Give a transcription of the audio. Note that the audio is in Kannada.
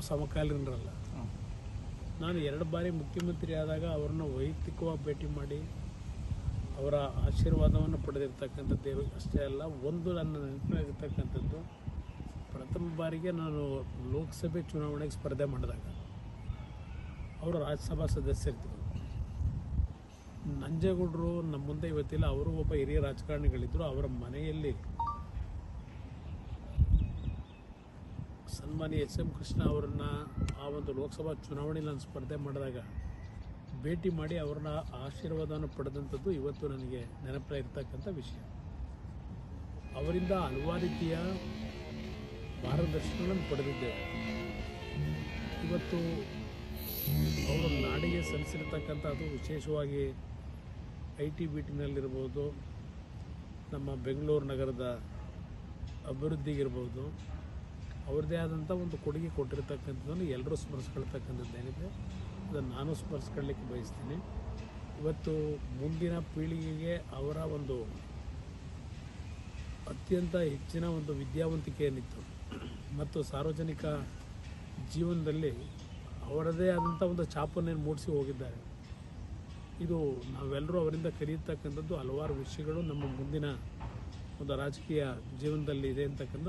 ಸಮಕಾಲೀನರಲ್ಲ. ನಾನು ಎರಡು ಬಾರಿ ಮುಖ್ಯಮಂತ್ರಿ ಆದಾಗ ಅವ್ರನ್ನ ವೈಯಕ್ತಿಕವಾಗಿ ಭೇಟಿ ಮಾಡಿ ಅವರ ಆಶೀರ್ವಾದವನ್ನು ಪಡೆದಿರ್ತಕ್ಕಂಥದ್ದು ಅಷ್ಟೇ ಅಲ್ಲ ಒಂದು ನನ್ನ ನೆನಪಿನಾಗಿರ್ತಕ್ಕಂಥದ್ದು ಪ್ರಥಮ ಬಾರಿಗೆ ನಾನು ಲೋಕಸಭೆ ಚುನಾವಣೆಗೆ ಸ್ಪರ್ಧೆ ಮಾಡಿದಾಗ ಅವರು ರಾಜ್ಯಸಭಾ ಸದಸ್ಯರಿದ್ದರು ನಂಜೇಗೌಡರು ನಮ್ಮ ಮುಂದೆ ಇವತ್ತಿಲ್ಲ ಅವರು ಒಬ್ಬ ಹಿರಿಯ ರಾಜಕಾರಣಿಗಳಿದ್ದರು ಅವರ ಮನೆಯಲ್ಲಿ ಸನ್ಮಾನ್ಯ ಎಸ್ ಎಂ ಕೃಷ್ಣ ಅವರನ್ನು ಆ ಒಂದು ಲೋಕಸಭಾ ಚುನಾವಣೆಯಲ್ಲಿ ನಾನು ಸ್ಪರ್ಧೆ ಮಾಡಿದಾಗ ಭೇಟಿ ಮಾಡಿ ಅವ್ರನ್ನ ಆಶೀರ್ವಾದವನ್ನು ಪಡೆದಂಥದ್ದು ಇವತ್ತು ನನಗೆ ನೆನಪು ಇರ್ತಕ್ಕಂಥ ವಿಷಯ. ಅವರಿಂದ ಹಲವಾರು ರೀತಿಯ ಮಾರ್ಗದರ್ಶನಗಳನ್ನು ಪಡೆದಿದ್ದೇವೆ. ಇವತ್ತು ಅವರು ನಾಡಿಗೆ ಸಲ್ಲಿಸಿರ್ತಕ್ಕಂಥ ಅದು ವಿಶೇಷವಾಗಿ ಐ ಟಿ ಬಿ ಟಿನಲ್ಲಿರ್ಬೋದು ನಮ್ಮ ಬೆಂಗಳೂರು ನಗರದ ಅಭಿವೃದ್ಧಿಗಿರ್ಬೋದು ಅವ್ರದ್ದೇ ಆದಂಥ ಒಂದು ಕೊಡುಗೆ ಕೊಟ್ಟಿರ್ತಕ್ಕಂಥದ್ದನ್ನು ಎಲ್ಲರೂ ಸ್ಮರಿಸ್ಕೊಳ್ತಕ್ಕಂಥದ್ದೇನಿದೆ ಅದನ್ನು ನಾನು ಸ್ಮರಿಸ್ಕೊಳ್ಳಿಕ್ಕೆ ಬಯಸ್ತೀನಿ. ಇವತ್ತು ಮುಂದಿನ ಪೀಳಿಗೆಗೆ ಅವರ ಒಂದು ಅತ್ಯಂತ ಹೆಚ್ಚಿನ ಒಂದು ವಿದ್ಯಾವಂತಿಕೆ ಏನಿತ್ತು ಮತ್ತು ಸಾರ್ವಜನಿಕ ಜೀವನದಲ್ಲಿ ಅವರದೇ ಆದಂಥ ಒಂದು ಛಾಪನ್ನೇನು ಮೂಡಿಸಿ ಹೋಗಿದ್ದಾರೆ. ಇದು ನಾವೆಲ್ಲರೂ ಅವರಿಂದ ಕಲಿಯತಕ್ಕಂಥದ್ದು ಹಲವಾರು ವಿಷಯಗಳು ನಮ್ಮ ಮುಂದಿನ ಒಂದು ರಾಜಕೀಯ ಜೀವನದಲ್ಲಿ ಇದೆ ಅಂತಕ್ಕಂಥ